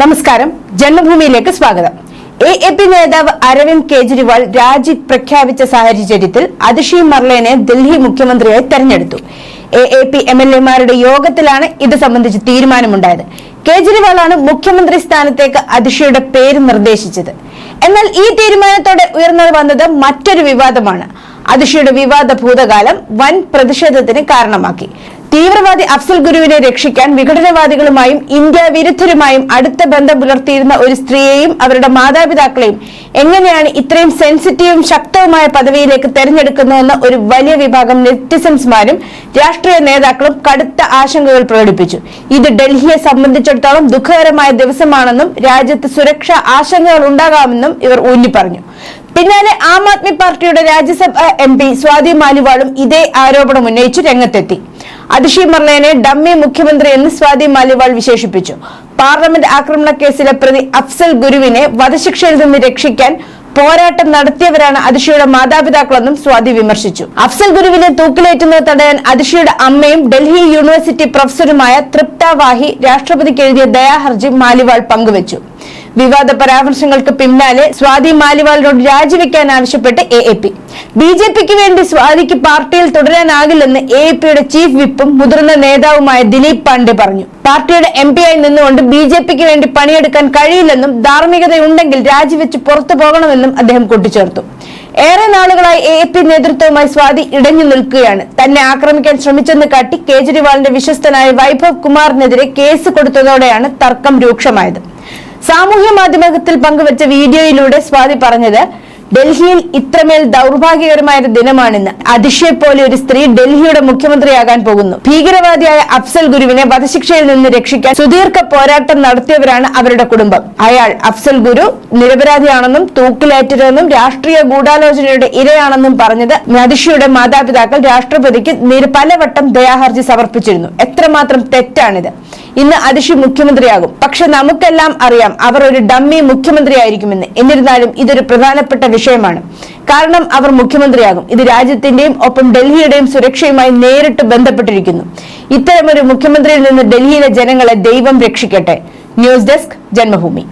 നമസ്കാരം. ജന്മഭൂമിയിലേക്ക് സ്വാഗതം. A A P നേതാവ് അരവിന്ദ് കെജ്രിവാൾ രാജി പ്രഖ്യാപിച്ച സാഹചര്യത്തിൽ അതിഷി മർലേനെ ഡൽഹി മുഖ്യമന്ത്രിയായി തെരഞ്ഞെടുത്തു. A A P M L എമാരുടെ യോഗത്തിലാണ് ഇത് സംബന്ധിച്ച് തീരുമാനമുണ്ടായത്. കേജ്രിവാളാണ് മുഖ്യമന്ത്രി സ്ഥാനത്തേക്ക് അതിഷിയുടെ പേര് നിർദ്ദേശിച്ചത്. എന്നാൽ ഈ തീരുമാനത്തോടെ ഉയർന്നു വന്നത് മറ്റൊരു വിവാദമാണ്. അതിഷിയുടെ വിവാദ ഭൂതകാലം വൻ പ്രതിഷേധത്തിന് കാരണമാക്കി. തീവ്രവാദി അഫ്സൽ ഗുരുവിനെ രക്ഷിക്കാൻ വിഘടനവാദികളുമായും ഇന്ത്യ വിരുദ്ധരുമായും അടുത്ത ബന്ധം പുലർത്തിയിരുന്ന ഒരു സ്ത്രീയെയും അവരുടെ മാതാപിതാക്കളെയും എങ്ങനെയാണ് ഇത്രയും സെൻസിറ്റീവും ശക്തവുമായ പദവിയിലേക്ക് തെരഞ്ഞെടുക്കുന്നതെന്ന് ഒരു വലിയ വിഭാഗം നെറ്റിസൻസ്മാരും രാഷ്ട്രീയ നേതാക്കളും കടുത്ത ആശങ്കകൾ പ്രകടിപ്പിച്ചു. ഇത് ഡൽഹിയെ സംബന്ധിച്ചിടത്തോളം ദുഃഖകരമായ ദിവസമാണെന്നും രാജ്യത്ത് സുരക്ഷാ ആശങ്കകൾ ഉണ്ടാകാമെന്നും ഇവർ ഊന്നി പറഞ്ഞു പിന്നാലെ ആം ആദ്മി പാർട്ടിയുടെ രാജ്യസഭ എം പി സ്വാതി മാലിവാളും ഇതേ ആരോപണം ഉന്നയിച്ച് രംഗത്തെത്തി. അതിഷി ഡമ്മി മുഖ്യമന്ത്രി എന്ന് സ്വാതി മാലിവാൾ വിശേഷിപ്പിച്ചു. പാർലമെന്റ് ആക്രമണ കേസിലെ പ്രതി അഫ്സൽ ഗുരുവിനെ വധശിക്ഷയിൽ നിന്ന് രക്ഷിക്കാൻ പോരാട്ടം നടത്തിയവരാണ് അതിഷിയുടെ മാതാപിതാക്കളെന്നും സ്വാതി വിമർശിച്ചു. അഫ്സൽ ഗുരുവിനെ തൂക്കിലേറ്റുന്നത് തടയാൻ അതിഷിയുടെ അമ്മയും ഡൽഹി യൂണിവേഴ്സിറ്റി പ്രൊഫസറുമായ തൃപ്ത വാഹി രാഷ്ട്രപതിക്ക് എഴുതിയ ദയാഹർജി മാലിവാൾ പങ്കുവച്ചു. വിവാദ പരാമർശങ്ങൾക്ക് പിന്നാലെ സ്വാതി മാലിവാളിനോട് രാജിവെക്കാൻ ആവശ്യപ്പെട്ട് A A P. B J പിക്ക് വേണ്ടി സ്വാതിക്ക് പാർട്ടിയിൽ തുടരാനാകില്ലെന്ന് എ എ പിയുടെ ചീഫ് വിപ്പും മുതിർന്ന നേതാവുമായ ദിലീപ് പാണ്ഡെ പറഞ്ഞു. പാർട്ടിയുടെ എം പി ആയി നിന്നുകൊണ്ട് ബി ജെ പിക്ക് വേണ്ടി പണിയെടുക്കാൻ കഴിയില്ലെന്നും ധാർമ്മികതയുണ്ടെങ്കിൽ രാജിവെച്ച് പുറത്തു പോകണമെന്നും അദ്ദേഹം കൂട്ടിച്ചേർത്തു. ഏറെ നാളുകളായി എ പി നേതൃത്വവുമായി സ്വാതി ഇടഞ്ഞു നിൽക്കുകയാണ്. തന്നെ ആക്രമിക്കാൻ ശ്രമിച്ചെന്ന് കാട്ടി കേജ്രിവാളിന്റെ വിശ്വസ്തനായ വൈഭവ് കുമാറിനെതിരെ കേസ് കൊടുത്തതോടെയാണ് തർക്കം രൂക്ഷമായത്. സാമൂഹ്യ മാധ്യമത്തിൽ പങ്കുവച്ച വീഡിയോയിലൂടെ സ്വാതി പറഞ്ഞത് ഡൽഹിയിൽ ഇത്രമേൽ ദൗർഭാഗ്യകരമായ ദിനമാണെന്ന്. ദിനമാണിന്ന് അതിഷയെ പോലെ ഒരു സ്ത്രീ ഡൽഹിയുടെ മുഖ്യമന്ത്രിയാകാൻ പോകുന്നു. ഭീകരവാദിയായ അഫ്സൽ ഗുരുവിനെ വധശിക്ഷയിൽ നിന്ന് രക്ഷിക്കാൻ സുദീർഘ പോരാട്ടം നടത്തിയവരാണ് അവരുടെ കുടുംബം. അയാൾ അഫ്സൽ ഗുരു നിരപരാധിയാണെന്നും തൂക്കിലേറ്റരുതെന്നും രാഷ്ട്രീയ ഗൂഢാലോചനയുടെ ഇരയാണെന്നും പറഞ്ഞത് അതിഷയുടെ മാതാപിതാക്കൾ രാഷ്ട്രപതിക്ക് പലവട്ടം ദയാഹർജി സമർപ്പിച്ചിരുന്നു. എത്രമാത്രം തെറ്റാണിത്. ഇന്ന് അതിഷി മുഖ്യമന്ത്രിയാകും. പക്ഷെ നമുക്കെല്ലാം അറിയാം അവർ ഒരു ഡമ്മി മുഖ്യമന്ത്രിയായിരിക്കുമെന്ന്. എന്നിരുന്നാലും ഇതൊരു പ്രധാനപ്പെട്ട വിഷയമാണ്. കാരണം അവർ മുഖ്യമന്ത്രിയാകും. ഇത് രാജ്യത്തിന്റെയും ഒപ്പം ഡൽഹിയുടെയും സുരക്ഷയുമായി നേരിട്ട് ബന്ധപ്പെട്ടിരിക്കുന്നു. ഇത്തരമൊരു മുഖ്യമന്ത്രിയിൽ നിന്ന് ഡൽഹിയിലെ ജനങ്ങളെ ദൈവം രക്ഷിക്കട്ടെ. News desk Janmabhumi.